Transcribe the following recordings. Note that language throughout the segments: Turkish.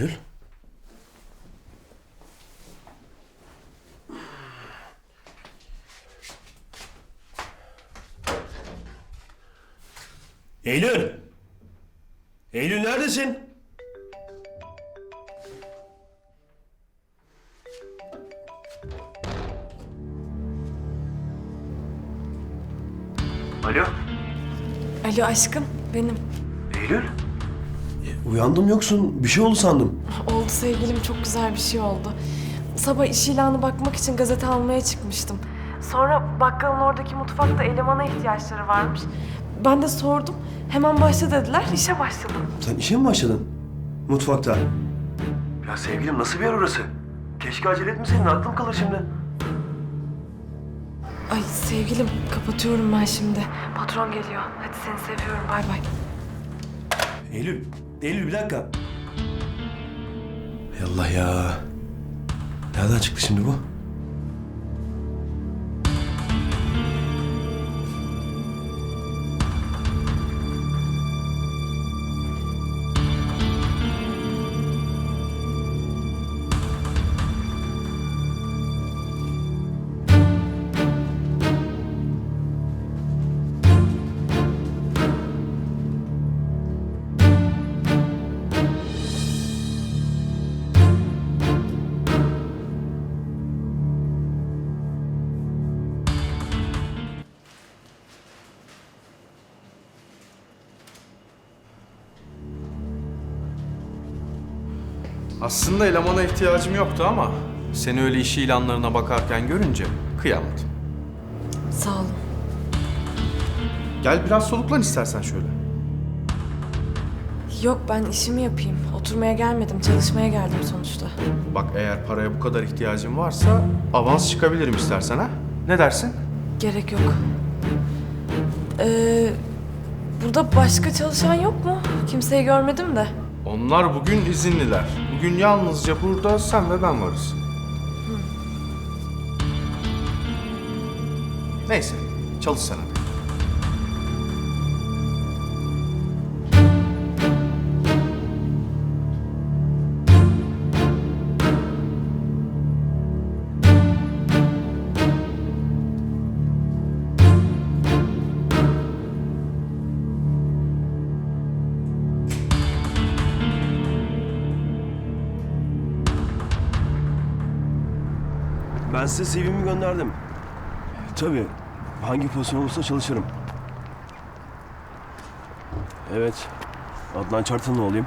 Eylül. Eylül. Eylül neredesin? Alo. Alo aşkım benim. Eylül. Uyandım yoksun. Bir şey oldu sandım. Oldu sevgilim çok güzel bir şey oldu. Sabah iş ilanı bakmak için gazete almaya çıkmıştım. Sonra bakkalın oradaki mutfakta elemana ihtiyaçları varmış. Ben de sordum. Hemen başla dediler. İşe başladım. Sen işe mi başladın? Mutfakta. Ya sevgilim nasıl bir yer orası? Keşke acele etmeseydin aklım kalır şimdi. Ay sevgilim kapatıyorum ben şimdi. Patron geliyor. Hadi seni seviyorum bay bay. Eylül, Eylül bir dakika. Hay Allah ya. Nereden çıktı şimdi bu? Aslında elemana ihtiyacım yoktu ama seni öyle iş ilanlarına bakarken görünce kıyamadım. Sağ olun. Gel biraz soluklan istersen şöyle. Yok ben işimi yapayım. Oturmaya gelmedim. Çalışmaya geldim sonuçta. Bak eğer paraya bu kadar ihtiyacın varsa avans çıkabilirim istersen ha. Ne dersin? Gerek yok. Ee, burada başka çalışan yok mu? Kimseyi görmedim de. Onlar bugün izinliler. Bugün yalnızca burada sen ve ben varız. Neyse, çalış sen hadi. Ben size CV'mi gönderdim. Tabii. Hangi pozisyon olursa çalışırım. Evet. Adnan Çartan'ın olayım.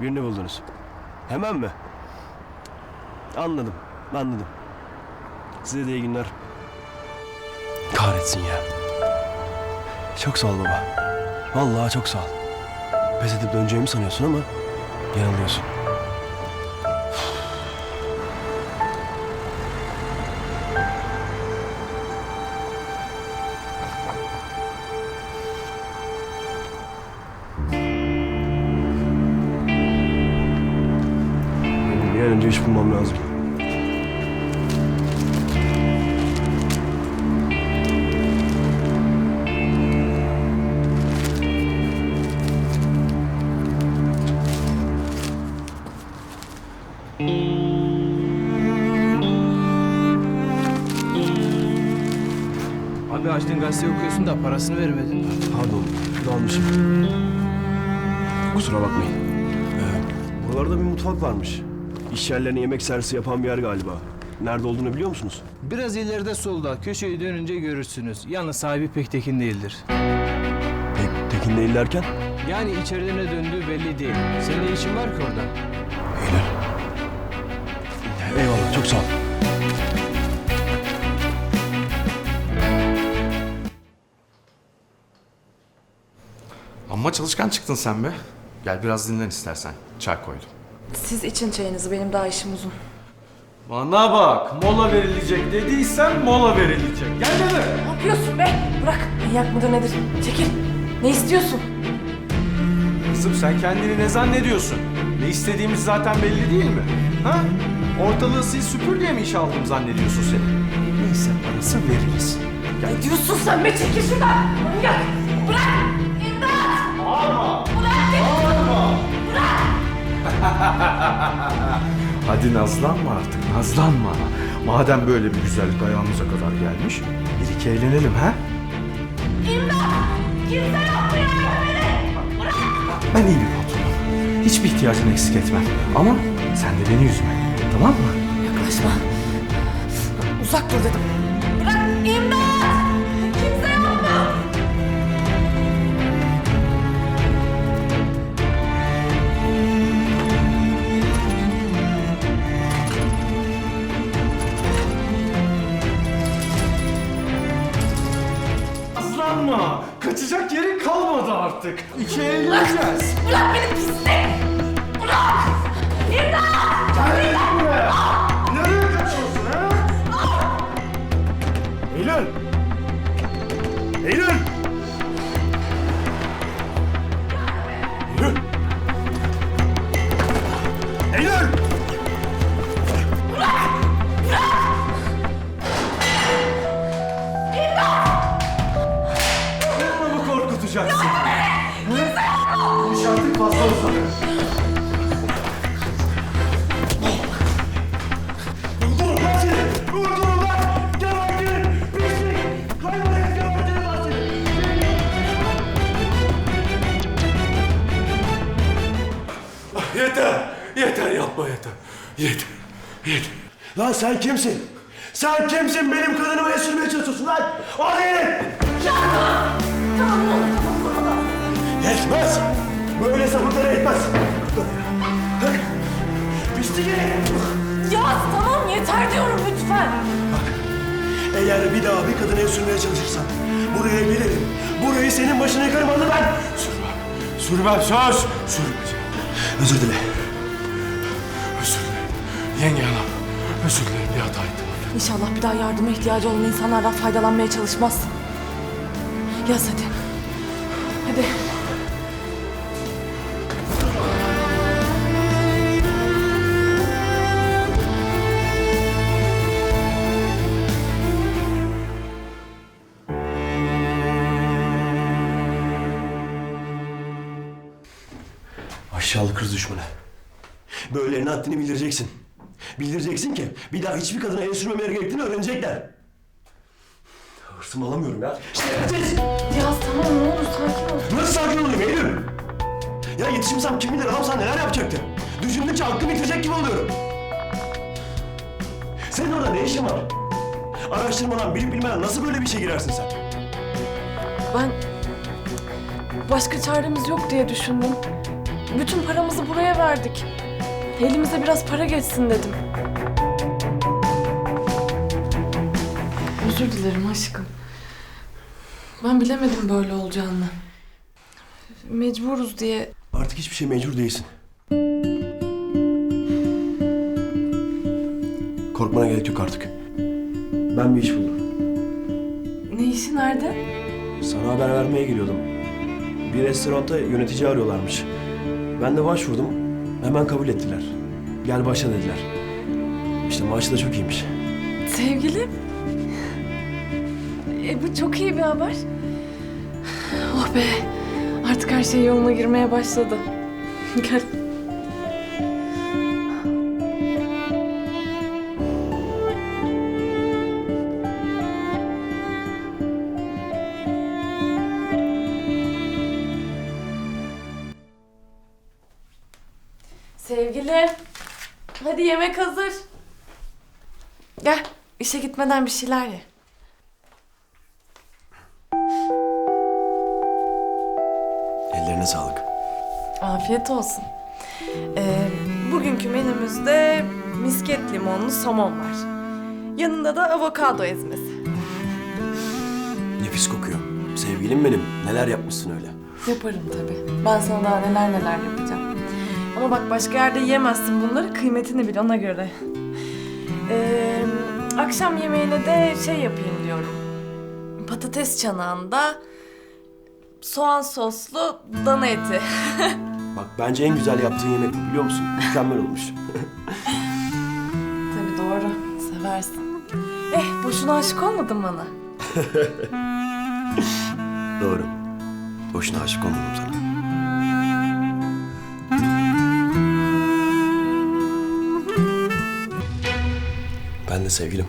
Birini buldunuz. Hemen mi? Anladım. Anladım. Size de iyi günler. Kahretsin ya. Çok sağ ol baba. Vallahi çok sağ ol. Pes edip döneceğimi sanıyorsun ama yanılıyorsun. Önce iş bulmam lazım. Abi açtın gazete okuyorsun da parasını vermedin. Pardon, dalmışım. Kusura bakmayın. Ee, buralarda bir mutfak varmış. İş yerlerine yemek servisi yapan bir yer galiba. Nerede olduğunu biliyor musunuz? Biraz ileride solda köşeyi dönünce görürsünüz. Yalnız sahibi pek tekin değildir. Pek tekin değil derken? Yani içeride ne döndüğü belli değil. Senin ne işin var ki orada? Eylül. Eyvallah, çok sağ ol. Amma çalışkan çıktın sen be. Gel biraz dinlen istersen. Çay koydum. Siz için çayınızı benim daha işim uzun. Bana bak, mola verilecek dediysen mola verilecek. Gel deme. Ne yapıyorsun be? Bırak. Manyak mıdır nedir? Çekil. Ne istiyorsun? Kızım sen kendini ne zannediyorsun? Ne istediğimiz zaten belli değil mi? Ha? Ortalığı sil süpür diye mi iş aldım zannediyorsun seni? Neyse parası veririz. Ne diyorsun sen be? Çekil şuradan. Manyak. Hadi nazlanma artık, nazlanma. Madem böyle bir güzellik ayağımıza kadar gelmiş, bir iki eğlenelim ha? Ben iyi bir patronum. Hiçbir ihtiyacını eksik etmem. Ama sen de beni üzme. Tamam mı? Yaklaşma. Uzak dur dedim. Bırak imdat! Yeter! Yapma yeter. Yeter. Yeter. Lan sen kimsin? Sen kimsin benim kadınımı esirmeye çalışıyorsun lan? O değil! Yetmez! Böyle sapıklara yetmez! Pislik! Ya tamam yeter diyorum lütfen. Eğer bir daha bir kadını sürmeye çalışırsan buraya gelirim. Burayı senin başına yıkarım anladın ben. Sürmem. Sürmem söz. Sürmeyeceğim. Özür dile. Yenge hanım. Özür dilerim bir hata ettim. İnşallah bir daha yardıma ihtiyacı olan insanlardan faydalanmaya çalışmazsın. Yaz hadi. Hadi. Aşağılık kız düşmanı. Böylelerine haddini bildireceksin. Bildireceksin ki bir daha hiçbir kadına el sürmemeleri gerektiğini öğrenecekler. Hırsımı alamıyorum ya. Şerefsiz! Yaz tamam ne olur sakin ol. Nasıl sakin olayım Eylül? Ya yetişimsem kim bilir Hamza neler yapacaktı? Düşündükçe aklım yitirecek gibi oluyorum. Senin orada ne işin var? Araştırmadan, bilip bilmeden nasıl böyle bir işe girersin sen? Ben başka çaremiz yok diye düşündüm. Bütün paramızı buraya verdik. Elimize biraz para geçsin dedim. Özür dilerim aşkım. Ben bilemedim böyle olacağını. Mecburuz diye Artık hiçbir şey mecbur değilsin. Korkmana gerek yok artık. Ben bir iş buldum. Ne işi nerede? Sana haber vermeye geliyordum. Bir restoranda yönetici arıyorlarmış. Ben de başvurdum. Hemen kabul ettiler. Gel başla dediler. İşte maaşı da çok iyiymiş. Sevgilim. E bu çok iyi bir haber. Oh be. Artık her şey yoluna girmeye başladı. Gel. Sevgilim. Hadi yemek hazır. Gel. işe gitmeden bir şeyler ye. Ellerine sağlık. Afiyet olsun. Ee, bugünkü menümüzde misket limonlu somon var. Yanında da avokado ezmesi. Nefis kokuyor. Sevgilim benim. Neler yapmışsın öyle. Yaparım tabii. Ben sana daha neler neler yapacağım. Ama bak başka yerde yiyemezsin bunları. Kıymetini bil ona göre. Ee, akşam yemeğine de şey yapayım diyorum. Patates çanağında soğan soslu dana eti. Bak bence en güzel yaptığın yemek bu biliyor musun? Mükemmel olmuş. Tabii doğru. Seversin. Eh boşuna aşık olmadın bana. Doğru. Boşuna aşık olmadım sana. De sevgilim.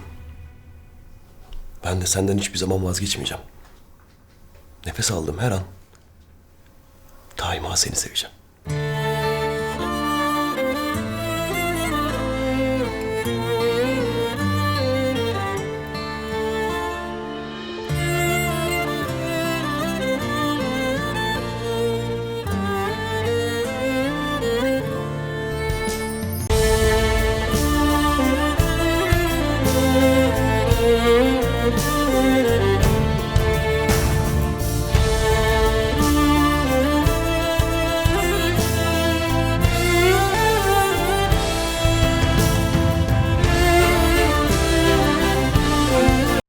Ben de senden hiçbir zaman vazgeçmeyeceğim. Nefes aldığım her an daima seni seveceğim.